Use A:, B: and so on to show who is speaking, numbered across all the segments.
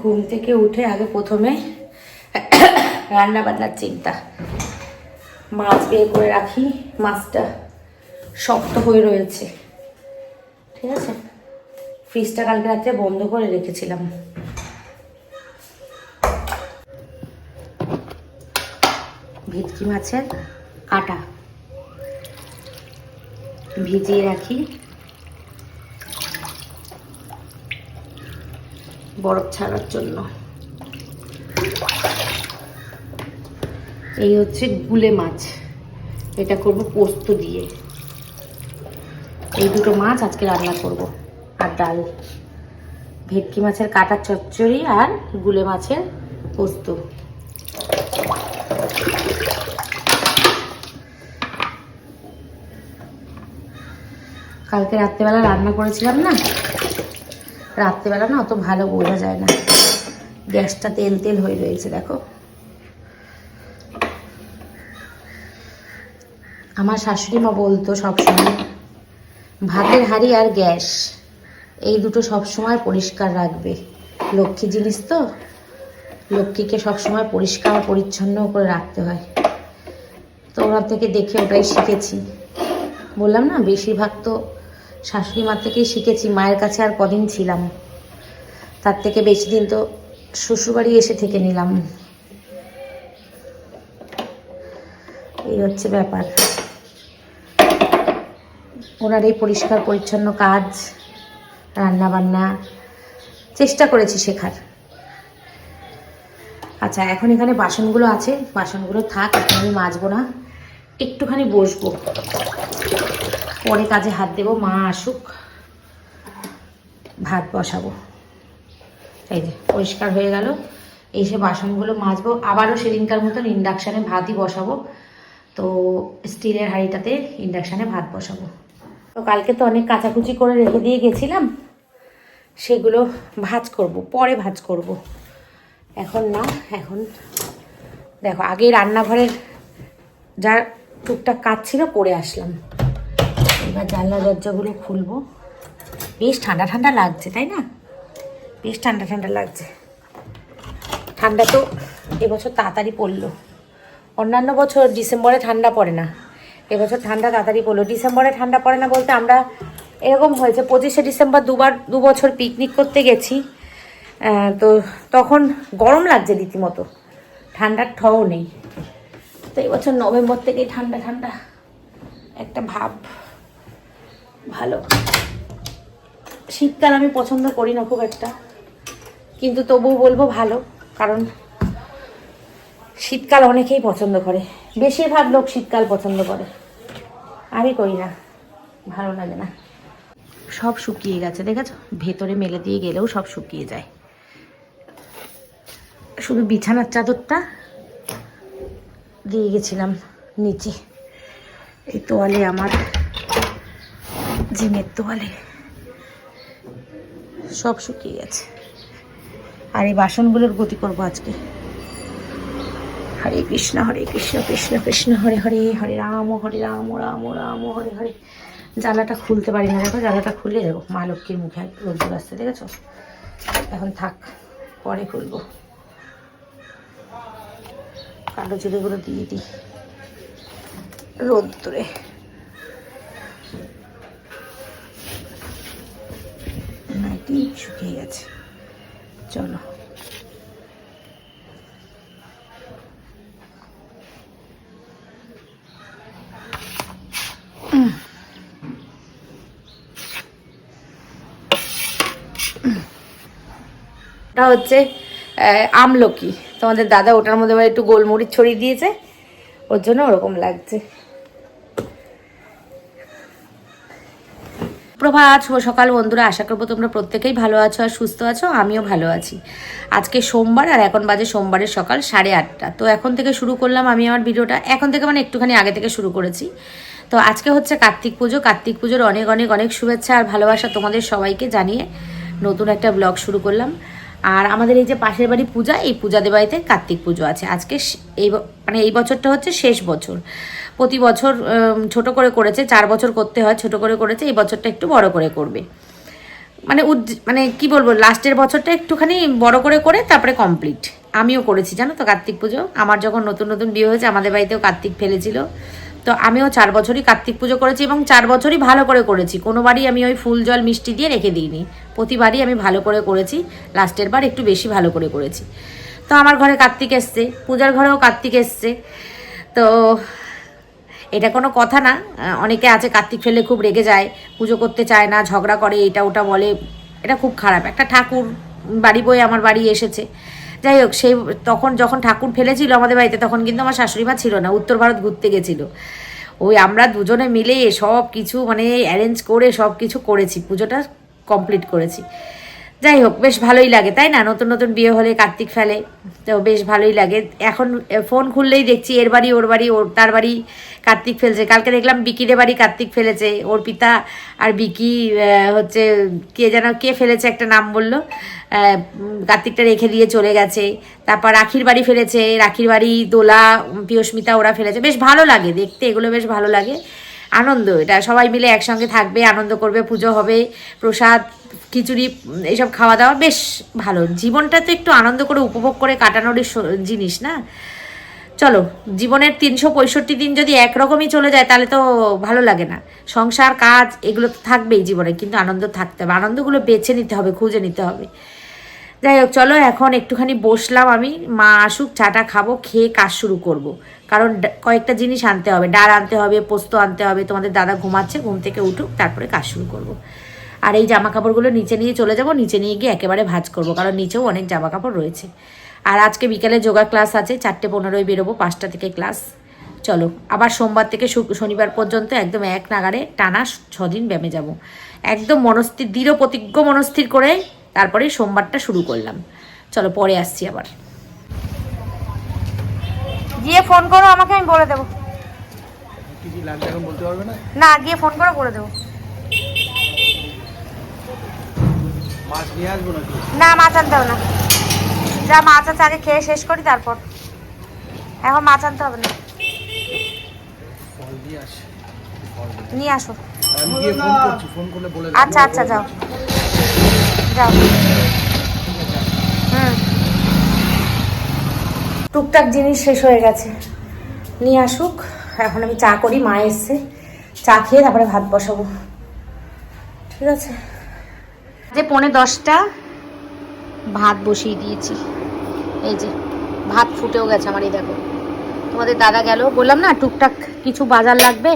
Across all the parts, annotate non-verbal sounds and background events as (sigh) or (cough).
A: ঘুম থেকে উঠে আগে প্রথমে রান্না বান্নার চিন্তা মাছ বের করে রাখি মাছটা শক্ত হয়ে রয়েছে ঠিক আছে ফ্রিজটা কালকে রাত্রে বন্ধ করে রেখেছিলাম ভেটকি মাছের আটা ভিজিয়ে রাখি বরফ ছাড়ার জন্য এই হচ্ছে গুলে মাছ এটা করব পোস্ত দিয়ে এই দুটো মাছ আজকে রান্না করব আর ডাল ভেটকি মাছের কাটা চচ্চড়ি আর গুলে মাছের পোস্ত কালকে রাত্রেবেলা রান্না করেছিলাম না রাত্রেবেলা না অত ভালো বোঝা যায় না গ্যাসটা তেল তেল হয়ে রয়েছে দেখো আমার শাশুড়ি মা বলতো সবসময় ভাতের হাঁড়ি আর গ্যাস এই দুটো সবসময় পরিষ্কার রাখবে লক্ষ্মী জিনিস তো লক্ষ্মীকে সবসময় পরিষ্কার পরিচ্ছন্ন করে রাখতে হয় তো ওরা থেকে দেখে ওটাই শিখেছি বললাম না বেশিরভাগ তো শাশুড়ি মা থেকেই শিখেছি মায়ের কাছে আর কদিন ছিলাম তার থেকে বেশি দিন তো শ্বশুরবাড়ি এসে থেকে নিলাম এই হচ্ছে ব্যাপার ওনার এই পরিষ্কার পরিচ্ছন্ন কাজ রান্নাবান্না চেষ্টা করেছি শেখার আচ্ছা এখন এখানে বাসনগুলো আছে বাসনগুলো থাক আমি মাজবো না একটুখানি বসবো পরে কাজে হাত দেব মা আসুক ভাত বসাবো এই যে পরিষ্কার হয়ে গেল সে বাসনগুলো মাজবো আবারও সেদিনকার মতন ইন্ডাকশানে ভাতই বসাবো তো স্টিলের হাঁড়িটাতে ইন্ডাকশানে ভাত বসাবো তো কালকে তো অনেক কাঁচাকুচি করে রেখে দিয়ে গেছিলাম সেগুলো ভাজ করব পরে ভাজ করব এখন না এখন দেখো আগে রান্নাঘরের যা টুকটাক কাজ ছিল করে আসলাম এবার জানলা দরজাগুলো খুলবো বেশ ঠান্ডা ঠান্ডা লাগছে তাই না বেশ ঠান্ডা ঠান্ডা লাগছে ঠান্ডা তো এবছর তাড়াতাড়ি পড়লো অন্যান্য বছর ডিসেম্বরে ঠান্ডা পড়ে না এবছর ঠান্ডা তাড়াতাড়ি পড়লো ডিসেম্বরে ঠান্ডা পড়ে না বলতে আমরা এরকম হয়েছে পঁচিশে ডিসেম্বর দুবার দু বছর পিকনিক করতে গেছি তো তখন গরম লাগছে রীতিমতো ঠান্ডার ঠও নেই তো এবছর নভেম্বর থেকেই ঠান্ডা ঠান্ডা একটা ভাব ভালো শীতকাল আমি পছন্দ করি না খুব একটা কিন্তু তবুও বলবো ভালো কারণ শীতকাল অনেকেই পছন্দ করে বেশিরভাগ লোক শীতকাল পছন্দ করে আমি করি না ভালো লাগে না সব শুকিয়ে গেছে দেখেছ ভেতরে মেলে দিয়ে গেলেও সব শুকিয়ে যায় শুধু বিছানার চাদরটা দিয়ে গেছিলাম নিচে এই তোয়ালে আমার জিমের তোয়ালে সব শুকিয়ে গেছে আর এই বাসনগুলোর গতি করবো আজকে হরে কৃষ্ণ হরে কৃষ্ণ কৃষ্ণ কৃষ্ণ হরে হরে হরে রাম হরে রাম রাম রাম হরে হরে জ্বালাটা খুলতে পারি না দেখো জ্বালাটা খুলে দেখো মা লক্ষ্মীর মুখে রোদ্দুর আসতে দেখেছ এখন থাক পরে খুলবো কালো জিরেগুলো দিয়ে দিই রোদ্দুরে সত্যিই শুকিয়ে গেছে চলো ওটা হচ্ছে আমলকি তোমাদের দাদা ওটার মধ্যে একটু গোলমরিচ ছড়িয়ে দিয়েছে ওর জন্য ওরকম লাগছে প্রভাত শুভ সকাল বন্ধুরা আশা করবো তোমরা প্রত্যেকেই ভালো আছো আর সুস্থ আছো আমিও ভালো আছি আজকে সোমবার আর এখন বাজে সোমবারের সকাল সাড়ে আটটা তো এখন থেকে শুরু করলাম আমি আমার ভিডিওটা এখন থেকে মানে একটুখানি আগে থেকে শুরু করেছি তো আজকে হচ্ছে কার্তিক পুজো কার্তিক পুজোর অনেক অনেক অনেক শুভেচ্ছা আর ভালোবাসা তোমাদের সবাইকে জানিয়ে নতুন একটা ব্লগ শুরু করলাম আর আমাদের এই যে পাশের বাড়ি পূজা এই পূজা দেবাড়িতে কার্তিক পুজো আছে আজকে এই মানে এই বছরটা হচ্ছে শেষ বছর প্রতি বছর ছোট করে করেছে চার বছর করতে হয় ছোট করে করেছে এই বছরটা একটু বড় করে করবে মানে উদ মানে কি বলবো লাস্টের বছরটা একটুখানি বড় করে করে তারপরে কমপ্লিট আমিও করেছি জানো তো কার্তিক পুজো আমার যখন নতুন নতুন বিয়ে হয়েছে আমাদের বাড়িতেও কার্তিক ফেলেছিল তো আমিও চার বছরই কার্তিক পুজো করেছি এবং চার বছরই ভালো করে করেছি কোনোবারই আমি ওই ফুল জল মিষ্টি দিয়ে রেখে দিইনি প্রতিবারই আমি ভালো করে করেছি লাস্টের বার একটু বেশি ভালো করে করেছি তো আমার ঘরে কার্তিক এসছে পূজার ঘরেও কার্তিক এসছে তো এটা কোনো কথা না অনেকে আছে কার্তিক ফেলে খুব রেগে যায় পুজো করতে চায় না ঝগড়া করে এটা ওটা বলে এটা খুব খারাপ একটা ঠাকুর বাড়ি বয়ে আমার বাড়ি এসেছে যাই হোক সেই তখন যখন ঠাকুর ফেলেছিল আমাদের বাড়িতে তখন কিন্তু আমার শাশুড়ি মা ছিল না উত্তর ভারত ঘুরতে গেছিলো ওই আমরা দুজনে মিলে সব কিছু মানে অ্যারেঞ্জ করে সব কিছু করেছি পুজোটা কমপ্লিট করেছি যাই হোক বেশ ভালোই লাগে তাই না নতুন নতুন বিয়ে হলে কার্তিক ফেলে তো বেশ ভালোই লাগে এখন ফোন খুললেই দেখছি এর বাড়ি ওর বাড়ি ওর তার বাড়ি কার্তিক ফেলছে কালকে দেখলাম বিকিরে বাড়ি কার্তিক ফেলেছে ওর পিতা আর বিকি হচ্ছে কে যেন কে ফেলেছে একটা নাম বললো কার্তিকটা রেখে দিয়ে চলে গেছে তারপর রাখির বাড়ি ফেলেছে রাখির বাড়ি দোলা পিয়স্মিতা ওরা ফেলেছে বেশ ভালো লাগে দেখতে এগুলো বেশ ভালো লাগে আনন্দ এটা সবাই মিলে একসঙ্গে থাকবে আনন্দ করবে পুজো হবে প্রসাদ খিচুড়ি এসব খাওয়া দাওয়া বেশ ভালো জীবনটা তো একটু আনন্দ করে উপভোগ করে কাটানোরই জিনিস না চলো জীবনের তিনশো পঁয়ষট্টি দিন যদি একরকমই চলে যায় তাহলে তো ভালো লাগে না সংসার কাজ এগুলো তো থাকবেই জীবনে কিন্তু আনন্দ থাকতে হবে আনন্দগুলো বেছে নিতে হবে খুঁজে নিতে হবে যাই হোক চলো এখন একটুখানি বসলাম আমি মা আসুক চাটা খাবো খেয়ে কাজ শুরু করব। কারণ কয়েকটা জিনিস আনতে হবে ডাল আনতে হবে পোস্ত আনতে হবে তোমাদের দাদা ঘুমাচ্ছে ঘুম থেকে উঠুক তারপরে কাজ শুরু করবো আর এই জামা কাপড়গুলো নিচে নিয়ে চলে যাব নিচে নিয়ে গিয়ে একেবারে ভাজ করব কারণ নিচেও অনেক জামা কাপড় রয়েছে আর আজকে বিকালে যোগা ক্লাস আছে চারটে পনেরোয় বেরোবো পাঁচটা থেকে ক্লাস চলো আবার সোমবার থেকে শনিবার পর্যন্ত একদম এক নাগারে টানা ছদিন ব্যায়ামে যাব। একদম মনস্থির দৃঢ় প্রতিজ্ঞ মনস্থির করে তারপরে সোমবারটা শুরু করলাম চলো পরে আসছি আবার গিয়ে ফোন করো আমাকে আমি বলে দেবো না গিয়ে ফোন করে বলে দেবো না মাছ আনতে হবে না যা মাছ আছে আগে খেয়ে শেষ করি তারপর এখন মাছ আনতে হবে না নিয়ে আসো আচ্ছা আচ্ছা যাও যাও টুকটাক জিনিস শেষ হয়ে গেছে নিয়ে আসুক এখন আমি চা করি মা এসছে চা খেয়ে তারপরে ভাত বসাবো ঠিক আছে যে পনে দশটা ভাত বসিয়ে দিয়েছি এই যে ভাত ফুটেও গেছে আমার এই দেখো তোমাদের দাদা গেল বললাম না টুকটাক কিছু বাজার লাগবে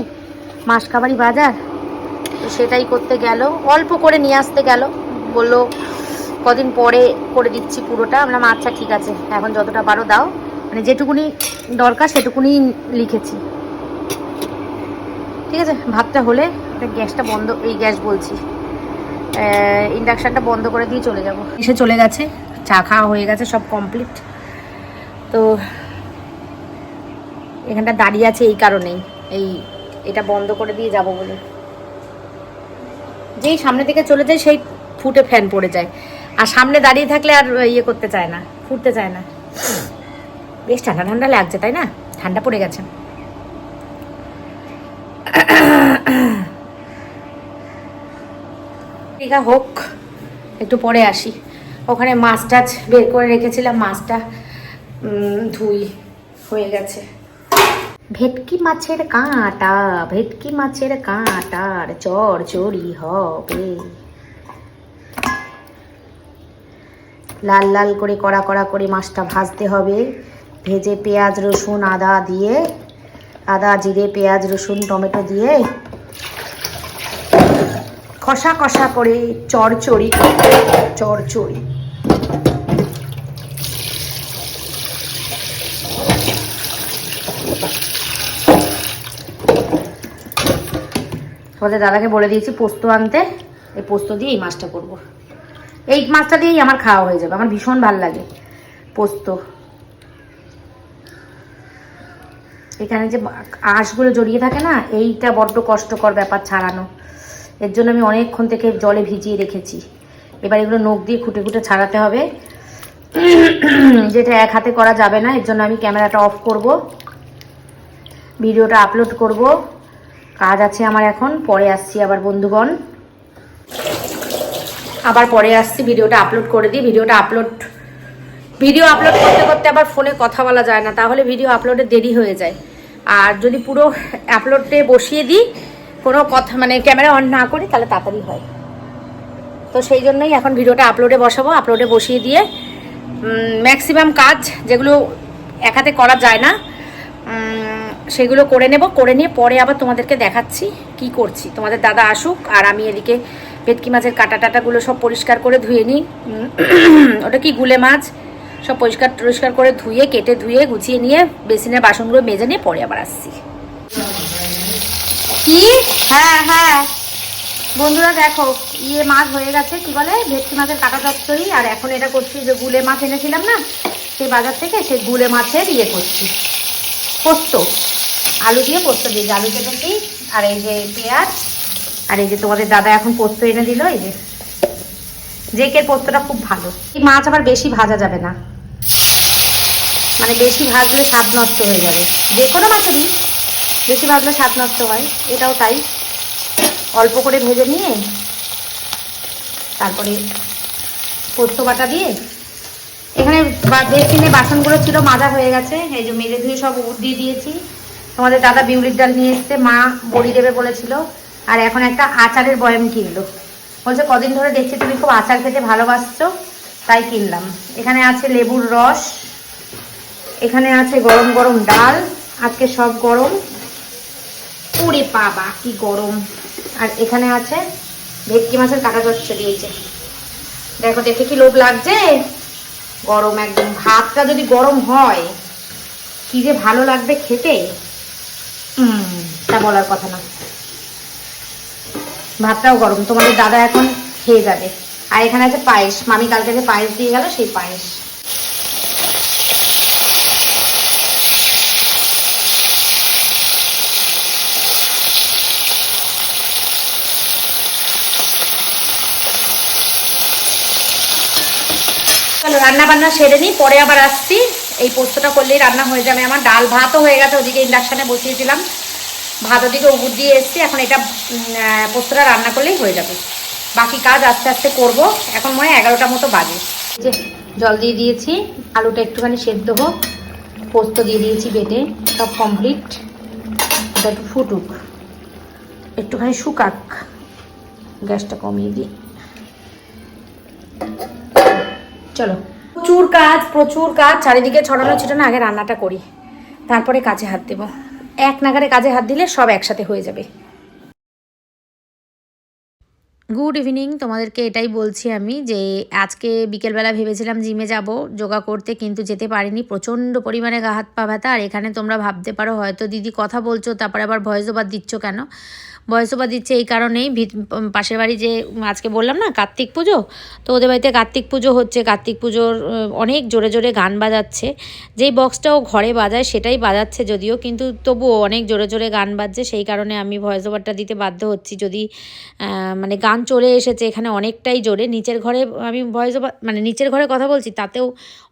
A: খাবারই বাজার তো সেটাই করতে গেল অল্প করে নিয়ে আসতে গেল বললো কদিন পরে করে দিচ্ছি পুরোটা আমরা আচ্ছা ঠিক আছে এখন যতটা পারো দাও মানে যেটুকুনি দরকার সেটুকুনি লিখেছি ঠিক আছে ভাতটা হলে গ্যাসটা বন্ধ এই গ্যাস বলছি ইন্ডাকশানটা বন্ধ করে দিয়ে চলে যাব এসে চলে গেছে চা খাওয়া হয়ে গেছে সব কমপ্লিট তো এখানটা দাঁড়িয়ে আছে এই কারণেই এই এটা বন্ধ করে দিয়ে যাব বলে যেই সামনে থেকে চলে যায় সেই ফুটে ফ্যান পড়ে যায় আর সামনে দাঁড়িয়ে থাকলে আর ইয়ে করতে চায় না ফুটতে চায় না বেশ ঠান্ডা ঠান্ডা লাগছে তাই না ঠান্ডা পড়ে গেছে দীঘা হোক একটু পরে আসি ওখানে মাছ টাছ বের করে রেখেছিলাম মাছটা ধুই হয়ে গেছে ভেটকি মাছের কাঁটা ভেটকি মাছের কাঁটার চর চড়ি হবে লাল লাল করে কড়া কড়া করে মাছটা ভাজতে হবে ভেজে পেঁয়াজ রসুন আদা দিয়ে আদা জিরে পেঁয়াজ রসুন টমেটো দিয়ে খসা খসা করে চড়চড়ি চড়চড়ি তোমাদের দাদাকে বলে দিয়েছি পোস্ত আনতে এই পোস্ত দিয়ে এই মাছটা করবো এই মাছটা দিয়েই আমার খাওয়া হয়ে যাবে আমার ভীষণ ভাল লাগে পোস্ত এখানে যে আঁশগুলো জড়িয়ে থাকে না এইটা বড্ড কষ্টকর ব্যাপার ছাড়ানো এর জন্য আমি অনেকক্ষণ থেকে জলে ভিজিয়ে রেখেছি এবার এগুলো নখ দিয়ে খুঁটে খুঁটে ছাড়াতে হবে যেটা এক হাতে করা যাবে না এর জন্য আমি ক্যামেরাটা অফ করব ভিডিওটা আপলোড করব কাজ আছে আমার এখন পরে আসছি আবার বন্ধুগণ আবার পরে আসছি ভিডিওটা আপলোড করে দিই ভিডিওটা আপলোড ভিডিও আপলোড করতে করতে আবার ফোনে কথা বলা যায় না তাহলে ভিডিও আপলোডে দেরি হয়ে যায় আর যদি পুরো আপলোডে বসিয়ে দিই কোনো কথা মানে ক্যামেরা অন না করি তাহলে তাড়াতাড়ি হয় তো সেই জন্যই এখন ভিডিওটা আপলোডে বসাবো আপলোডে বসিয়ে দিয়ে ম্যাক্সিমাম কাজ যেগুলো একাতে করা যায় না সেগুলো করে নেব করে নিয়ে পরে আবার তোমাদেরকে দেখাচ্ছি কি করছি তোমাদের দাদা আসুক আর আমি এদিকে ভেটকি মাছের কাটা টাটাগুলো সব পরিষ্কার করে ধুয়ে নিই ওটা কি গুলে মাছ সব পরিষ্কার টরিষ্কার করে ধুয়ে কেটে ধুয়ে গুছিয়ে নিয়ে বেসিনের বাসনগুলো মেজে নিয়ে পরে আবার আসছি কি হ্যাঁ হ্যাঁ বন্ধুরা দেখো ইয়ে মাছ হয়ে গেছে কি বলে ভেটকি মাছের কাটা চচ্চড়ি আর এখন এটা করছি যে গুলে মাছ এনেছিলাম না সেই বাজার থেকে সেই গুলে মাছের ইয়ে করছি পোস্ত আলু দিয়ে পোস্ত দিয়ে আলু কেটেছি আর এই যে পেঁয়াজ আর এই যে তোমাদের দাদা এখন পোস্ত এনে দিল এই যে জেকের পোস্তটা খুব ভালো এই মাছ আবার বেশি ভাজা যাবে না মানে বেশি ভাজলে স্বাদ নষ্ট হয়ে যাবে যে কোনো মাছেরই বেশি ভাজলে স্বাদ নষ্ট হয় এটাও তাই অল্প করে ভেজে নিয়ে তারপরে পোস্ত বাটা দিয়ে এখানে বেসিনে বাসনগুলো ছিল মাজা হয়ে গেছে এই যে মেজে ধুয়ে সব উঠ দিয়ে দিয়েছি তোমাদের দাদা বিউলির ডাল নিয়ে এসছে মা বড়ি দেবে বলেছিল আর এখন একটা আচারের বয়াম কিনলো বলছে কদিন ধরে দেখছি তুমি খুব আচার খেতে ভালোবাসছো তাই কিনলাম এখানে আছে লেবুর রস এখানে আছে গরম গরম ডাল আজকে সব গরম পুরে পাবা কি গরম আর এখানে আছে ভেটকি মাছের কাটা চচ্চড়ি এই যে দেখো দেখে কি লোভ লাগছে গরম একদম ভাতটা যদি গরম হয় কি যে ভালো লাগবে খেতে তা বলার কথা না ভাতটাও গরম তোমাদের দাদা এখন খেয়ে যাবে আর এখানে আছে পায়েস মামি কালকে যে পায়েস দিয়ে গেল সেই পায়েস চলো রান্না বান্না সেরে নিই পরে আবার আসছি এই পোস্তটা করলেই রান্না হয়ে যাবে আমার ডাল ভাতও হয়ে গেছে ওদিকে ইন্ডাকশানে বসিয়েছিলাম ভাত দিকে উপর দিয়ে এসছি এখন এটা পোস্তটা রান্না করলেই হয়ে যাবে বাকি কাজ আস্তে আস্তে করব এখন মনে হয় এগারোটা মতো বাজে যে জল দিয়ে দিয়েছি আলুটা একটুখানি সেদ্ধ হোক পোস্ত দিয়ে দিয়েছি বেটে সব কমপ্লিট ওটা একটু ফুটুক একটুখানি শুকাক গ্যাসটা কমিয়ে দিই চলো প্রচুর কাজ প্রচুর কাজ চারিদিকে ছড়ানো ছিটানো আগে রান্নাটা করি তারপরে কাছে হাত দেবো এক নাগারে কাজে হাত দিলে সব একসাথে হয়ে যাবে গুড ইভিনিং তোমাদেরকে এটাই বলছি আমি যে আজকে বিকেলবেলা ভেবেছিলাম জিমে যাব যোগা করতে কিন্তু যেতে পারিনি প্রচণ্ড পরিমাণে গা হাত পা ব্যথা আর এখানে তোমরা ভাবতে পারো হয়তো দিদি কথা বলছো তারপরে আবার ভয়েস ওভার দিচ্ছ কেন ভয়েস ওভার দিচ্ছে এই কারণেই পাশের বাড়ি যে আজকে বললাম না কার্তিক পুজো তো ওদের বাড়িতে কার্তিক পুজো হচ্ছে কার্তিক পুজোর অনেক জোরে জোরে গান বাজাচ্ছে যেই বক্সটাও ঘরে বাজায় সেটাই বাজাচ্ছে যদিও কিন্তু তবুও অনেক জোরে জোরে গান বাজছে সেই কারণে আমি ভয়েস ওভারটা দিতে বাধ্য হচ্ছি যদি মানে গান চলে এসেছে এখানে অনেকটাই জোরে নিচের ঘরে আমি ভয়েস ওভার মানে নিচের ঘরে কথা বলছি তাতেও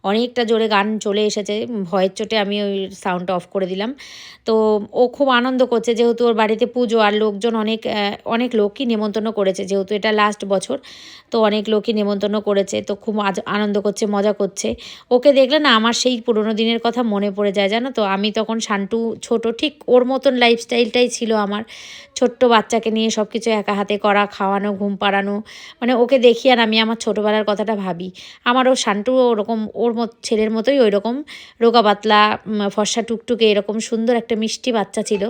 A: অনেকটা জোরে গান চলে এসেছে ভয়ের চোটে আমি ওই সাউন্ডটা অফ করে দিলাম তো ও খুব আনন্দ করছে যেহেতু ওর বাড়িতে পুজো আর লোক লোকজন অনেক অনেক লোকই নেমন্তন্ন করেছে যেহেতু এটা লাস্ট বছর তো অনেক লোকই নেমন্তন্ন করেছে তো খুব আনন্দ করছে মজা করছে ওকে দেখলে না আমার সেই পুরোনো দিনের কথা মনে পড়ে যায় জানো তো আমি তখন শান্টু ছোট ঠিক ওর মতন লাইফস্টাইলটাই ছিল আমার ছোট্ট বাচ্চাকে নিয়ে সব কিছু একা হাতে করা খাওয়ানো ঘুম পাড়ানো মানে ওকে দেখি আর আমি আমার ছোটোবেলার কথাটা ভাবি আমারও শান্টু ওরকম ওর মত ছেলের মতোই ওই রকম রোগা পাতলা ফর্সা টুকটুকে এরকম সুন্দর একটা মিষ্টি বাচ্চা ছিল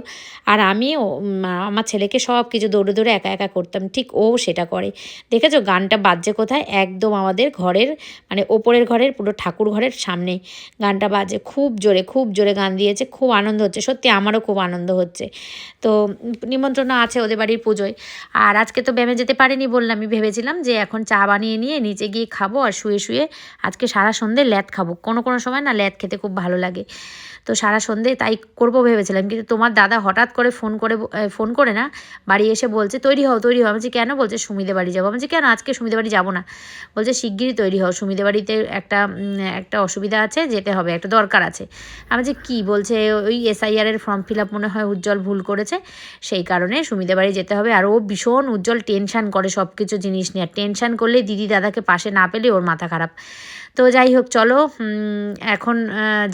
A: আর আমিও আমার ছেলে ছেলেকে সব কিছু দৌড়ে দৌড়ে একা একা করতাম ঠিক ও সেটা করে দেখেছো গানটা বাজছে কোথায় একদম আমাদের ঘরের মানে ওপরের ঘরের পুরো ঠাকুর ঘরের সামনে গানটা বাজে খুব জোরে খুব জোরে গান দিয়েছে খুব আনন্দ হচ্ছে সত্যি আমারও খুব আনন্দ হচ্ছে তো নিমন্ত্রণ আছে ওদের বাড়ির পুজোয় আর আজকে তো ব্যায়ামে যেতে পারিনি বললাম আমি ভেবেছিলাম যে এখন চা বানিয়ে নিয়ে নিচে গিয়ে খাবো আর শুয়ে শুয়ে আজকে সারা সন্ধ্যে ল্যাদ খাবো কোনো কোনো সময় না ল্যাদ খেতে খুব ভালো লাগে তো সারা সন্ধে তাই করব ভেবেছিলাম কিন্তু তোমার দাদা হঠাৎ করে ফোন করে ফোন করে না বাড়ি এসে বলছে তৈরি হও তৈরি হও আমি কেন বলছে সুমিদে বাড়ি যাবো আমি কেন আজকে সুমিদে বাড়ি যাবো না বলছে শিগগিরই তৈরি হও সুমিদে বাড়িতে একটা একটা অসুবিধা আছে যেতে হবে একটা দরকার আছে আমি যে কী বলছে ওই এসআইআরের ফর্ম ফিল আপ মনে হয় উজ্জ্বল ভুল করেছে সেই কারণে সুমিদে বাড়ি যেতে হবে আর ও ভীষণ উজ্জ্বল টেনশান করে সব কিছু জিনিস নিয়ে আর টেনশান করলে দিদি দাদাকে পাশে না পেলে ওর মাথা খারাপ তো যাই হোক চলো এখন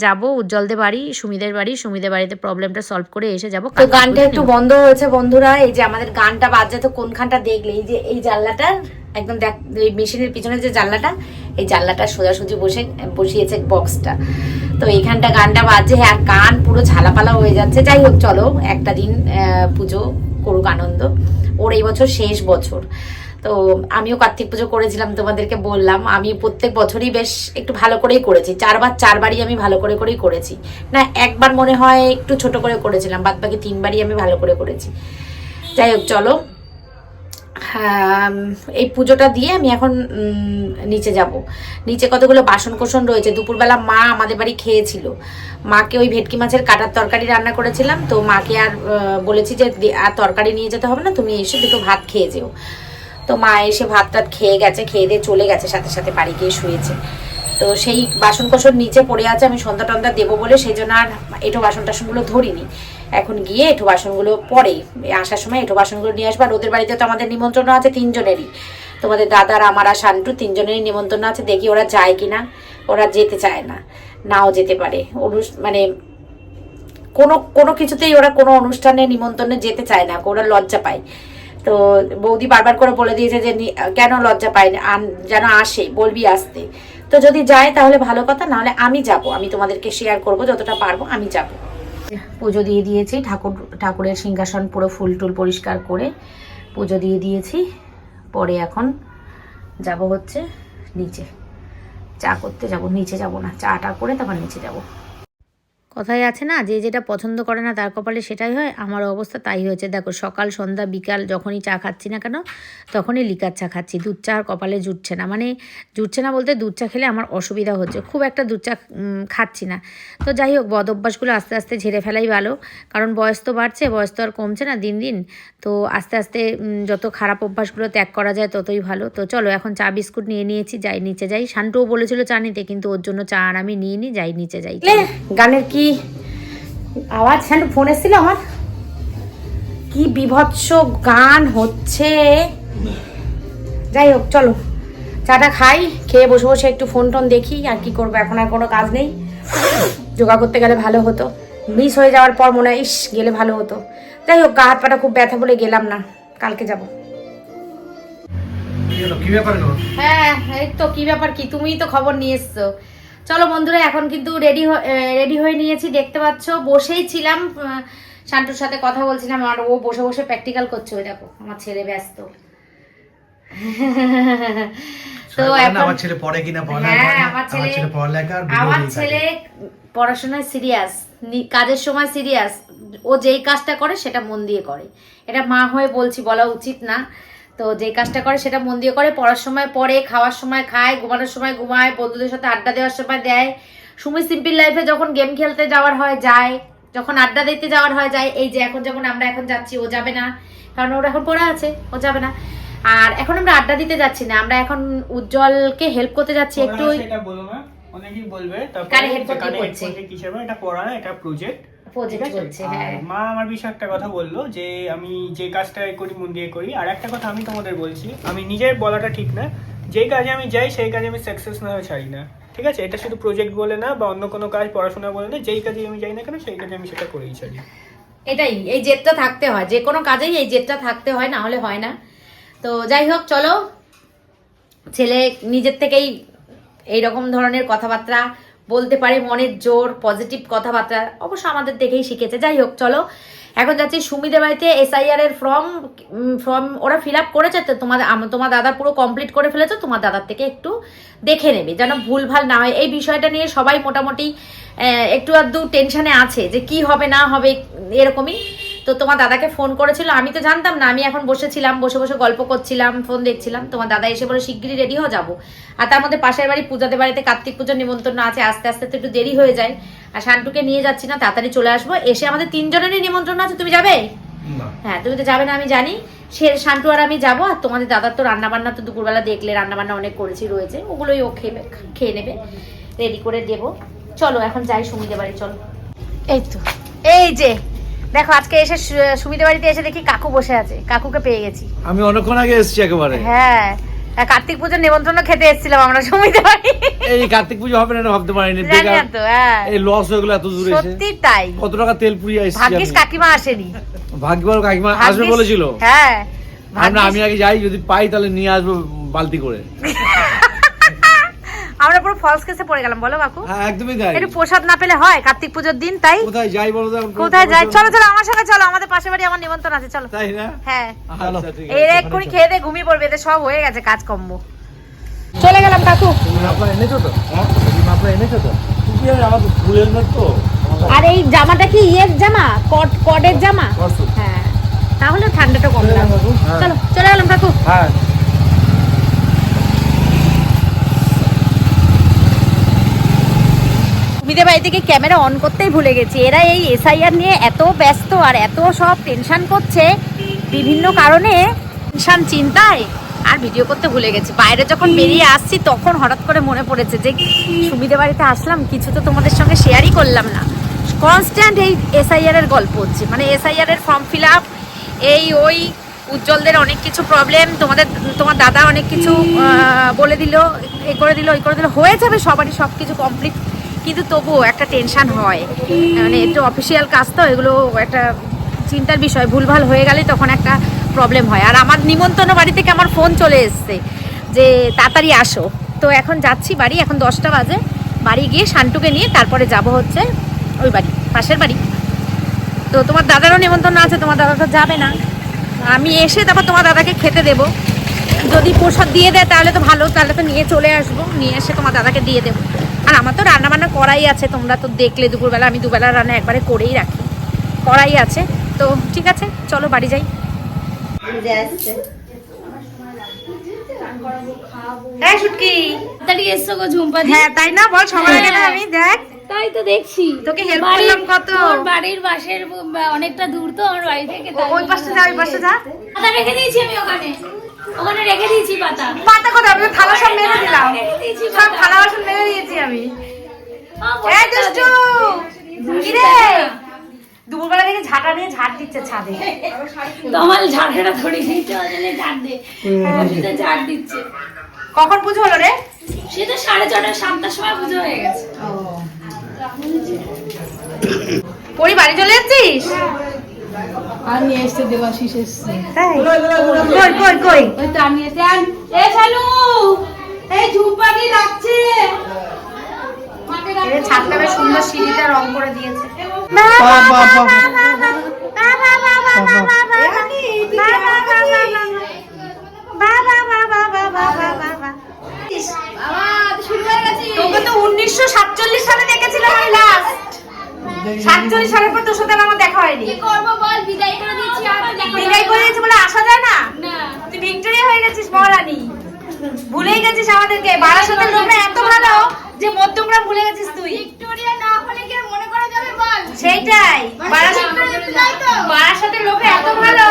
A: যাব উজ্জ্বলদের বাড়ি সুমিদের বাড়ি সুমিদের বাড়িতে প্রবলেমটা সলভ করে এসে যাব তো গানটা একটু বন্ধ হয়েছে বন্ধুরা এই যে আমাদের গানটা বাজছে তো কোনখানটা দেখলে এই যে এই জানলাটার একদম দেখ এই মেশিনের পিছনে যে জানলাটা এই জানলাটা সোজাসুজি বসে বসিয়েছে বক্সটা তো এইখানটা গানটা বাজছে হ্যাঁ গান পুরো ঝালাপালা হয়ে যাচ্ছে যাই হোক চলো একটা দিন পুজো করুক আনন্দ ওর এই বছর শেষ বছর তো আমিও কার্তিক পুজো করেছিলাম তোমাদেরকে বললাম আমি প্রত্যেক বছরই বেশ একটু ভালো করেই করেছি চারবার চারবারই আমি ভালো করে করেই করেছি না একবার মনে হয় একটু ছোট করে করেছিলাম বাদ বাকি তিনবারই আমি ভালো করে করেছি যাই হোক চলো এই পুজোটা দিয়ে আমি এখন নিচে যাব নিচে কতগুলো বাসন কোসন রয়েছে দুপুরবেলা মা আমাদের বাড়ি খেয়েছিল মাকে ওই ভেটকি মাছের কাটার তরকারি রান্না করেছিলাম তো মাকে আর বলেছি যে আর তরকারি নিয়ে যেতে হবে না তুমি এসে দুটো ভাত খেয়ে যেও তো মা এসে ভাত টাত খেয়ে গেছে খেয়ে দিয়ে চলে গেছে সাথে সাথে বাড়ি গিয়ে শুয়েছে তো সেই বাসন কোসন নিচে পড়ে আছে আমি সন্ধ্যা টন্দা দেবো বলে সেই জন্য আর এটো বাসন টাসনগুলো ধরিনি এখন গিয়ে এটো বাসনগুলো পরে আসার সময় এটো বাসনগুলো নিয়ে আসবো আর ওদের বাড়িতে তো আমাদের নিমন্ত্রণ আছে তিনজনেরই তোমাদের দাদার আমার আর শান্টু তিনজনেরই নিমন্ত্রণ আছে দেখি ওরা যায় কি না ওরা যেতে চায় না নাও যেতে পারে অনুষ মানে কোনো কোনো কিছুতেই ওরা কোনো অনুষ্ঠানে নিমন্ত্রণে যেতে চায় না ওরা লজ্জা পায় তো বৌদি বারবার করে বলে দিয়েছে যে কেন লজ্জা পায় যেন আসে বলবি আসতে তো যদি যায় তাহলে ভালো কথা নাহলে আমি যাব আমি তোমাদেরকে শেয়ার করব যতটা পারবো আমি যাব পুজো দিয়ে দিয়েছি ঠাকুর ঠাকুরের সিংহাসন পুরো ফুল টুল পরিষ্কার করে পুজো দিয়ে দিয়েছি পরে এখন যাব হচ্ছে নিচে চা করতে যাব নিচে যাব না চাটা করে তারপর নিচে যাবো কথায় আছে না যে যেটা পছন্দ করে না তার কপালে সেটাই হয় আমার অবস্থা তাই হয়েছে দেখো সকাল সন্ধ্যা বিকাল যখনই চা খাচ্ছি না কেন তখনই লিকার চা খাচ্ছি দুধ চা আর কপালে জুটছে না মানে জুটছে না বলতে দুধ চা খেলে আমার অসুবিধা হচ্ছে খুব একটা দুধ চা খাচ্ছি না তো যাই হোক বদ অভ্যাসগুলো আস্তে আস্তে ঝেড়ে ফেলাই ভালো কারণ বয়স তো বাড়ছে বয়স তো আর কমছে না দিন দিন তো আস্তে আস্তে যত খারাপ অভ্যাসগুলো ত্যাগ করা যায় ততই ভালো তো চলো এখন চা বিস্কুট নিয়ে নিয়েছি যাই নিচে যাই শান্টুও বলেছিল চা নিতে কিন্তু ওর জন্য চা আর আমি নিয়ে নিই যাই নিচে যাই গানের কি আওয়াজ হ্যান্ড ফোন এসেছিল আমার কি বিভৎস গান হচ্ছে যাই হোক চলো চাটা খাই খেয়ে বসে বসে একটু ফোন টোন দেখি আর কি করবো এখন আর কোনো কাজ নেই যোগা করতে গেলে ভালো হতো মিস হয়ে যাওয়ার পর মনে হয় ইস গেলে ভালো হতো যাই হোক গা হাত পাটা খুব ব্যথা বলে গেলাম না কালকে যাবো হ্যাঁ এই তো কি ব্যাপার কি তুমি তো খবর নিয়ে এসছো চলো বন্ধুরা এখন কিন্তু রেডি রেডি হয়ে নিয়েছি দেখতে পাচ্ছ বসেই ছিলাম শান্তুর সাথে কথা বলছিলাম আর ও বসে বসে প্র্যাকটিক্যাল করছে ওই দেখো আমার ছেলে ব্যস্ত (laughs) সিরিয়াস হ্যাঁ, হ্যাঁ, ও যেই কাজটা করে সেটা মন দিয়ে করে এটা মা হয়ে বলছি বলা উচিত না তো যে কাজটা করে সেটা মন দিয়ে করে পড়ার সময় পড়ে খাওয়ার সময় খায় ঘুমানোর সময় ঘুমায় বন্ধুদের সাথে আড্ডা দেওয়ার সময় দেয় সুমি সিম্পল লাইফে যখন গেম খেলতে যাওয়ার হয় যায় যখন আড্ডা দিতে যাওয়ার হয় যায় এই যে এখন যখন আমরা এখন যাচ্ছি ও যাবে না কারণ ওর এখন পড়া আছে ও যাবে না আর এখন আমরা আড্ডা দিতে যাচ্ছি না আমরা এখন উজ্জ্বলকে হেল্প করতে যাচ্ছি একটু অনেকেই বলবে তারপরে হেল্প করছে এটা পড়া এটা প্রজেক্ট হ্যাঁ। মা আমার বিষয়ে একটা কথা বললো যে আমি যে কাজটা করি মন দিয়ে করি আর একটা কথা আমি তোমাদের বলছি আমি নিজের বলাটা ঠিক না যেই কাজে আমি যাই সেই কাজে আমি সাকসেস না হয়ে ছাড়ি না ঠিক আছে এটা শুধু প্রজেক্ট বলে না বা অন্য কোনো কাজ পড়াশোনা বলে না যেই কাজে আমি যাই না কেন সেই কাজে আমি সেটা করেই ছাড়ি এটাই এই জেদটা থাকতে হয় যে কোনো কাজেই এই জেদটা থাকতে হয় না হলে হয় না তো যাই হোক চলো ছেলে নিজের থেকেই এই রকম ধরনের কথাবার্তা বলতে পারে মনের জোর পজিটিভ কথাবার্তা অবশ্য আমাদের দেখেই শিখেছে যাই হোক চলো এখন যাচ্ছি সুমিদের বাড়িতে এসআইআর এর ফর্ম ফর্ম ওরা ফিল আপ করেছে তো তোমাদের তোমার দাদা পুরো কমপ্লিট করে ফেলেছে তোমার দাদার থেকে একটু দেখে নেবে যেন ভুলভাল না হয় এই বিষয়টা নিয়ে সবাই মোটামুটি একটু আধটু টেনশনে আছে যে কি হবে না হবে এরকমই তো তোমার দাদাকে ফোন করেছিল আমি তো জানতাম না আমি এখন বসেছিলাম বসে বসে গল্প করছিলাম ফোন দেখছিলাম তোমার দাদা এসে বলে শিগগিরই রেডি হয়ে যাবো আর তার মধ্যে পাশের বাড়ি পূজাতে বাড়িতে কার্তিক পুজোর নিমন্ত্রণ আছে আস্তে আস্তে তো একটু দেরি হয়ে যায় আর শান্টুকে নিয়ে যাচ্ছি না তাড়াতাড়ি চলে আসবো এসে আমাদের তিনজনেরই নিমন্ত্রণ আছে তুমি যাবে হ্যাঁ তুমি তো যাবে না আমি জানি সে শান্টু আর আমি যাবো আর তোমাদের দাদার তো রান্নাবান্না তো দুপুরবেলা দেখলে রান্নাবান্না অনেক করেছি রয়েছে ওগুলোই ও খেয়ে খেয়ে নেবে রেডি করে দেবো চলো এখন যাই সুমিদের বাড়ি চলো এই তো এই যে দেখো আজকে এসে সুবিধা বাড়িতে এসে দেখি কাকু বসে আছে কাকুকে পেয়ে গেছি আমি অনেকক্ষণ আগে এসেছি একেবারে হ্যাঁ কার্তিক পুজোর নেমন্তন্ন খেতে এসেছিলাম আমরা সুমিতা বাড়ি এই কার্তিক পুজো হবে না ভাবতে পারিনি হ্যাঁ এই লস হয়ে গেলো এত দূরে সত্যি তাই কত টাকা তেল পুড়িয়ে এসেছি ভাগ্যিস কাকিমা আসেনি ভাগ্যবান কাকিমা আসবে বলেছিল হ্যাঁ আমরা আমি আগে যাই যদি পাই তাহলে নিয়ে আসবো বালতি করে (laughs) আমরা পুরো ফলস কেসে পড়ে গেলাম বলো বাকু হ্যাঁ, একদমই তাই একটু প্রসাদ না পেলে হয় কার্তিক পুজোর দিন তাই কোথায় যাই বলো এখন কোথায় যাই চলো চলো আমার সাথে চলো আমাদের পাশে বাড়ি আমার নিমন্ত্রণ আছে চলো তাই না হ্যাঁ এই আচ্ছা, এরা এক্ষুনি খেয়ে দিয়ে ঘুমিয়ে পড়বে এদের সব হয়ে গেছে কাজ কম্ম চলে গেলাম কাকু আপনারা এনেছো তো আপনারা হ্যাঁ? এনেছো তো আমাদের ফুলের তো আর এই জামাটা কি ইয়ের জামা কট কডের জামা হ্যাঁ তাহলে ঠান্ডাটা কম লাগবে চলো চলে গেলাম কাকু হ্যাঁ রে ভাই এদিকে ক্যামেরা অন করতেই ভুলে গেছি এরা এই এসআইআর নিয়ে এত ব্যস্ত আর এত সব টেনশান করছে বিভিন্ন কারণে টেনশান চিন্তায় আর ভিডিও করতে ভুলে গেছি বাইরে যখন বেরিয়ে আসছি তখন হঠাৎ করে মনে পড়েছে যে সুবিধে বাড়িতে আসলাম কিছু তো তোমাদের সঙ্গে শেয়ারই করলাম না কনস্ট্যান্ট এই এসআইআর এর গল্প হচ্ছে মানে এসআইআর এর ফর্ম ফিল আপ এই ওই উজ্জ্বলদের অনেক কিছু প্রবলেম তোমাদের তোমার দাদা অনেক কিছু বলে দিল এ করে দিল ওই করে দিল হয়ে যাবে সবারই সব কিছু কমপ্লিট কিন্তু তবুও একটা টেনশান হয় মানে একটু অফিসিয়াল কাজ তো এগুলো একটা চিন্তার বিষয় ভুলভাল হয়ে গেলে তখন একটা প্রবলেম হয় আর আমার নিমন্ত্রণ বাড়ি থেকে আমার ফোন চলে এসছে যে তাড়াতাড়ি আসো তো এখন যাচ্ছি বাড়ি এখন দশটা বাজে বাড়ি গিয়ে শান্টুকে নিয়ে তারপরে যাব হচ্ছে ওই বাড়ি পাশের বাড়ি তো তোমার দাদারও নিমন্ত্রণ আছে তোমার দাদা তো যাবে না আমি এসে তারপর তোমার দাদাকে খেতে দেব যদি প্রসাদ দিয়ে দেয় তাহলে তো ভালো তাহলে তো নিয়ে চলে আসবো নিয়ে এসে তোমার দাদাকে দিয়ে দেবো আমার তো রান্না বান্না করাই আছে তোমরা তো দেখলে দুপুরবেলা আমি দুবেলা রান্না একবারে করেই রাখি করাই আছে তো ঠিক আছে চলো বাড়ি যাই হ্যাঁ, তাই না বল হ্যাঁ। আমি দেখ তাই তো দেখছি তোকে হেল্প করলাম কত বাড়ির অনেকটা দূর তো আমার বাড়ি থেকে ওই পাশে যা ওই পাশে যা রেখে দিয়েছি আমি ওখানে ওখানে রেখে দিয়েছি পাতা পাতা কোথায় আমি থালা সব মেরে দিলাম সব থালা বাসন মেরে দিয়েছি আমি এই দুপুরবেলা থেকে ঝাঁটা নিয়ে ঝাড় দিচ্ছে ছাদে তোমার ঝাঁটাটা ধরে দিচ্ছে ওজনে ঝাড় দে ঝাড় দিচ্ছে কখন পুজো হলো রে সে তো সাড়ে ছটা সাতটার সময় পুজো হয়ে গেছে পরি বাড়ি চলে যাচ্ছিস হ্যাঁ। আর নিয়ে এসছে দেবাশিস এসছে কই কই কই ওই তো আমি এসে আর এ শালু উনিশশো সাতচল্লিশ সালে দেখেছিলাম লাস্ট সাতজন সাড়ে পর তোর সাথে আমার দেখা হয়নি কি করবো বিদায় করে দিচ্ছি বলে আসা যায় না তুই ভিক্টোরিয়া হয়ে গেছিস মহারানী ভুলেই গেছিস আমাদেরকে বারাসাতের লোকরা এত ভালো যে মধ্যমরা ভুলে গেছিস তুই ভিক্টোরিয়া সেইটাই বারাসাত বারাসাতের লোকরা এত ভালো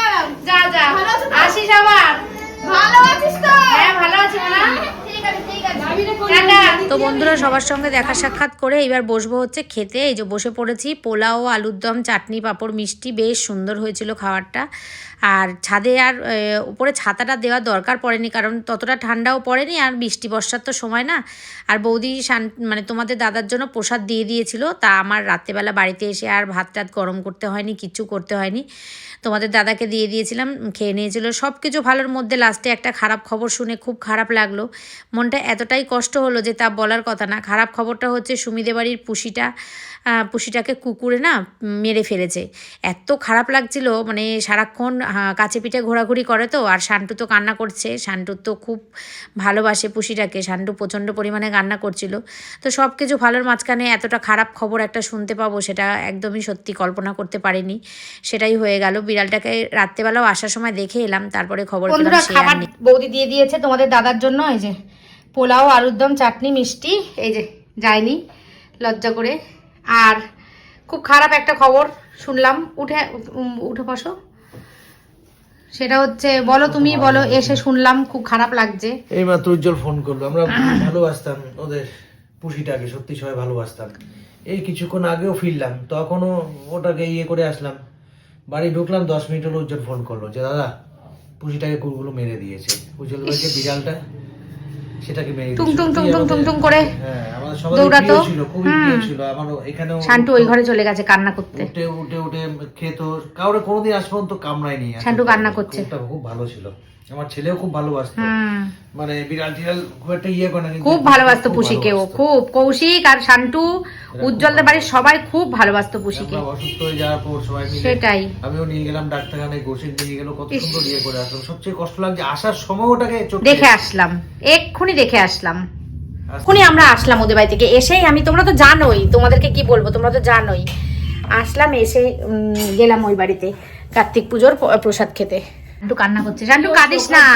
A: হ্যাঁ। যা যা আসিস আবার ভালো আছিস তো হ্যাঁ ভালো আছি না তো বন্ধুরা সবার সঙ্গে দেখা সাক্ষাৎ করে এবার বসবো হচ্ছে খেতে এই যে বসে পড়েছি পোলাও আলুর দম চাটনি পাঁপড় মিষ্টি বেশ সুন্দর হয়েছিল খাবারটা আর ছাদে আর উপরে ছাতাটা দেওয়া দরকার পড়েনি কারণ ততটা ঠান্ডাও পড়েনি আর বৃষ্টি বর্ষার তো সময় না আর বৌদি মানে তোমাদের দাদার জন্য প্রসাদ দিয়ে দিয়েছিল তা আমার রাত্রেবেলা বাড়িতে এসে আর ভাত টাত গরম করতে হয়নি কিচ্ছু করতে হয়নি তোমাদের দাদাকে দিয়ে দিয়েছিলাম খেয়ে নিয়েছিল সব কিছু ভালোর মধ্যে লাস্টে একটা খারাপ খবর শুনে খুব খারাপ লাগলো মনটা এতটাই কষ্ট হলো যে তা বলার কথা না খারাপ খবরটা হচ্ছে সুমিদে বাড়ির পুষিটা পুষিটাকে কুকুরে না মেরে ফেলেছে এত খারাপ লাগছিল মানে সারাক্ষণ কাছে পিঠে ঘোরাঘুরি করে তো আর শান্টু তো কান্না করছে শান্টুর তো খুব ভালোবাসে পুষিটাকে শান্টু প্রচণ্ড পরিমাণে কান্না করছিল তো সব কিছু ভালোর মাঝখানে এতটা খারাপ খবর একটা শুনতে পাবো সেটা একদমই সত্যি কল্পনা করতে পারিনি সেটাই হয়ে গেল বিড়ালটাকে রাত্রেবেলাও আসার সময় দেখে এলাম তারপরে খবর বৌদি দিয়ে দিয়েছে তোমাদের দাদার জন্য এই যে পোলাও আলুর দম চাটনি মিষ্টি এই যে যায়নি লজ্জা করে আর খুব খারাপ একটা খবর শুনলাম উঠে উঠে বসো সেটা হচ্ছে বলো তুমি বলো এসে শুনলাম খুব খারাপ লাগছে এই মাত্র উজ্জ্বল ফোন করলো আমরা ভালোবাসতাম ওদের পুষিটাকে সত্যি সবাই ভালোবাসতাম এই কিছুক্ষণ আগেও ফিরলাম তখনও ওটাকে ইয়ে করে আসলাম বাড়ি ঢুকলাম দশ মিনিট হলো উজ্জ্বল ফোন করলো যে দাদা পুষিটাকে কুকুরগুলো মেরে দিয়েছে উজ্জ্বল বলছে বিড়ালটা সেটাকে মেরে টুং টুং টং টং টুং টুং করে হ্যাঁ, ছিল খুবই প্রিয় ছিল আমার ওই ঘরে চলে গেছে কান্না করতে উঠে উঠে উঠে খেতো কাউরে কোনোদিন আজ পর্যন্ত কামড়ায়নি শান্টু কান্না করছে খুব ভালো ছিল আমার ছেলেও খুব ভালোবাসতো মানে বিড়াল টিড়াল খুব একটা ইয়ে করে না খুব ভালোবাসতো পুষিকে ও খুব কৌশিক আর শান্তু উজ্জ্বলদের বাড়ির সবাই খুব ভালোবাসতো পুষিকে অসুস্থ হয়ে যাওয়ার পর সবাই মিলে সেটাই আমিও নিয়ে গেলাম ডাক্তারখানে কৌশিক নিয়ে গেল কত সুন্দর ইয়ে করে আসলাম সবচেয়ে কষ্ট লাগছে আসার সময় ওটাকে দেখে আসলাম এক্ষুনি দেখে আসলাম এক্ষুনি আমরা আসলাম ওদের বাড়ি থেকে এসেই আমি তোমরা তো জানোই তোমাদেরকে কি বলবো তোমরা তো জানোই আসলাম এসে গেলাম ওই বাড়িতে কার্তিক পুজোর প্রসাদ খেতে একটু কান্না করছে শান্টু কাঁদিস না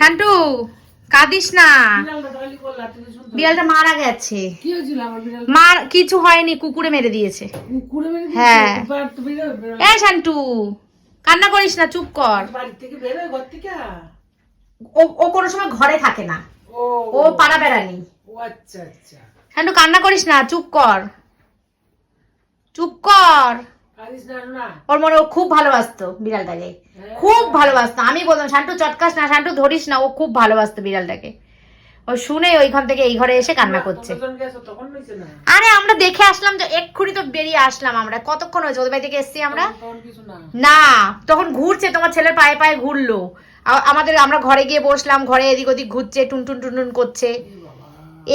A: শান্টু কাঁদিস না বিড়ালটা মারা গেছে মার কিছু হয়নি কুকুরে মেরে দিয়েছে হ্যাঁ এ শান্টু কান্না করিস না চুপ কর ও কোনো সময় ঘরে থাকে না ও পাড়া বেড়ানি শান্টু কান্না করিস না চুপ কর চুপ কর ওর মনে ও খুব ভালোবাসতো বিড়ালটাকে হ্যাঁ। খুব ভালোবাসতো আমি বলতাম শান্টু চটকাস না শান্টু ধরিস না ও খুব ভালোবাসতো বিড়ালটাকে ও শুনে ওইখান থেকে এই ঘরে এসে কান্না করছে আরে আমরা দেখে আসলাম যে এক্ষুনি তো বেরিয়ে আসলাম আমরা কতক্ষণ হয়েছে ওদের বাড়ি থেকে এসছি আমরা না তখন ঘুরছে তোমার ছেলের পায়ে পায়ে ঘুরলো আমাদের আমরা ঘরে গিয়ে বসলাম ঘরে এদিক ওদিক ঘুরছে টুন টুন টুন টুন করছে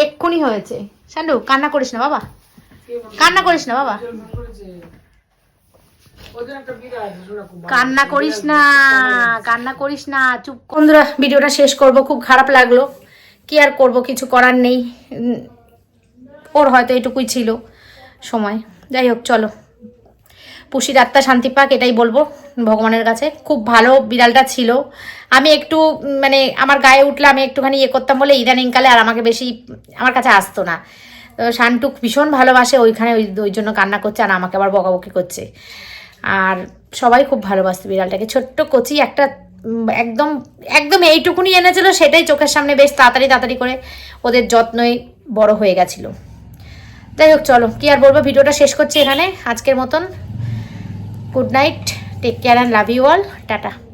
A: এক্ষুনি হয়েছে শান্ডু কান্না করিস না বাবা কান্না করিস না বাবা কান্না করিস না কান্না করিস না চুপ বন্ধুরা ভিডিওটা শেষ করব খুব খারাপ লাগলো কি আর করব কিছু করার নেই ওর হয়তো এটুকুই ছিল সময় যাই হোক চলো পুষির আত্মা শান্তি পাক এটাই বলবো ভগবানের কাছে খুব ভালো বিড়ালটা ছিল আমি একটু মানে আমার গায়ে উঠলে আমি একটুখানি ইয়ে করতাম বলে ইদানিংকালে আর আমাকে বেশি আমার কাছে আসতো না শান্টুক ভীষণ ভালোবাসে ওইখানে ওই ওই জন্য কান্না করছে আর আমাকে আবার বকাবকি করছে আর সবাই খুব ভালোবাসত বিড়ালটাকে ছোট্ট কচি একটা একদম একদম এইটুকুনি এনেছিল সেটাই চোখের সামনে বেশ তাড়াতাড়ি তাড়াতাড়ি করে ওদের যত্নই বড় হয়ে গেছিলো যাই হোক চলো কি আর বলবো ভিডিওটা শেষ করছি এখানে আজকের মতন good night take care and love you all tata